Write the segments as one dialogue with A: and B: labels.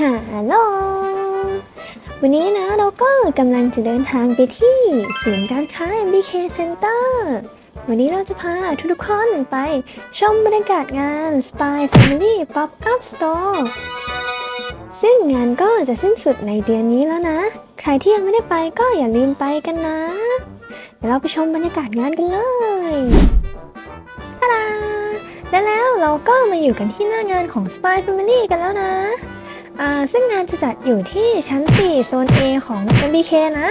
A: ฮัลโหล วันนี้นะเราก็กำลังจะเดินทางไปที่ศูนย์การค้า MBK Center วันนี้เราจะพาทุกๆคนไปชมบรรยากาศงาน Spy Family Pop Up Store ซึ่งงานก็จะสิ้นสุดในเดือนนี้แล้วนะ ใครที่ยังไม่ได้ไปก็อย่าลืมไปกันนะ เดี๋ยวเราไปชมบรรยากาศงานกันเลยตาดาและแล้วเราก็มาอยู่กันที่หน้างานของ Spy Family กันแล้วนะ ซึ่งงานจะจัดอยู่ที่ชั้น 4 โซน A ของ MBK นะ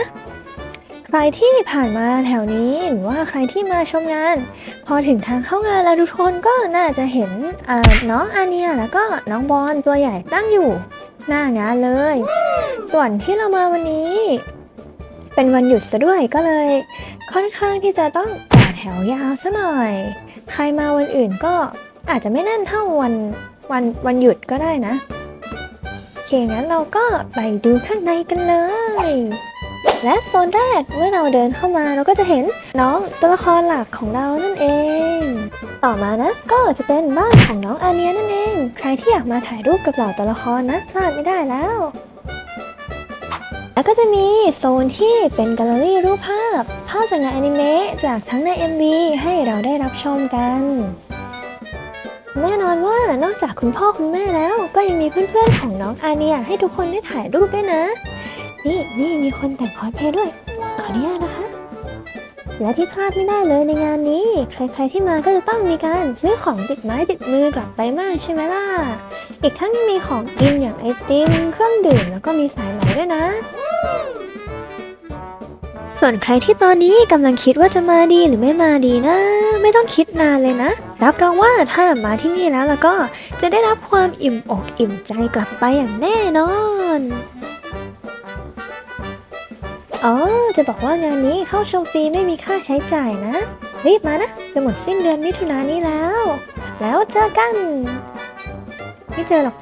A: ใครที่ผ่านมาแถวนี้หรือว่าใครที่มาชมงาน พอถึงทางเข้างานแล้วทุกคนก็น่าจะเห็นน้องอาเนียแล้วก็น้องบอลตัวใหญ่ตั้งอยู่หน้างานเลย ส่วนที่เรามาวันนี้ เป็นวันหยุดซะด้วยก็เลย ค่อนข้างที่จะต้องต่อแถวยาวซะหน่อย ใครมาวันอื่นก็อาจจะไม่แน่นเท่าวันวันวันหยุดก็ได้นะ เคงั้นเราก็ไปดูข้างในกันเลย และโซนแรกเมื่อเราเดินเข้ามาเราก็จะเห็นน้องตัวละครหลักของเรานั่นเอง ต่อมานะก็จะเป็นบ้านของน้องอาเนียนั่นเอง ใครที่อยากมาถ่ายรูปกับเหล่าตัวละครนะพลาดไม่ได้แล้วแล้วก็จะมีโซนที่เป็นแกลเลอรี่รูปภาพ ภาพจากงานอนิเมะจากทั้งใน MV ให้เราได้รับชมกัน นอนว่านอกจากคุณพ่อคุณแม่แล้ว ก็ยังมีเพื่อนๆของน้องอาเนียให้ทุกคนได้ถ่ายรูปด้วยนะ นี่นี่มีคนแต่งคอสเพลย์ด้วย ขออนุญาตนะคะ และที่พลาดไม่ได้เลยในงานนี้ ใครๆที่มาก็จะต้องมีการซื้อของติดไม้ติดมือกลับไปมากใช่ไหมล่ะ อีกทั้งยังมีของกินอย่างไอติมเครื่องดื่มแล้วก็มีสายไหมด้วยนะ ส่วนใครที่ตอนนี้กำลังคิดว่าจะมาดีหรือไม่มาดีนะ ไม่ต้องคิดนานเลยนะ รับรองว่าถ้ามาที่นี่แล้วแล้วก็จะได้รับความอิ่มอกอิ่มใจกลับไปอย่างแน่นอนอ๋อ จะบอกว่างานนี้เข้าชมฟรีไม่มีค่าใช้จ่ายนะ รีบมานะ จะหมดสิ้นเดือนมิถุนายนนี้แล้ว แล้วเจอกัน ไม่เจอหรอก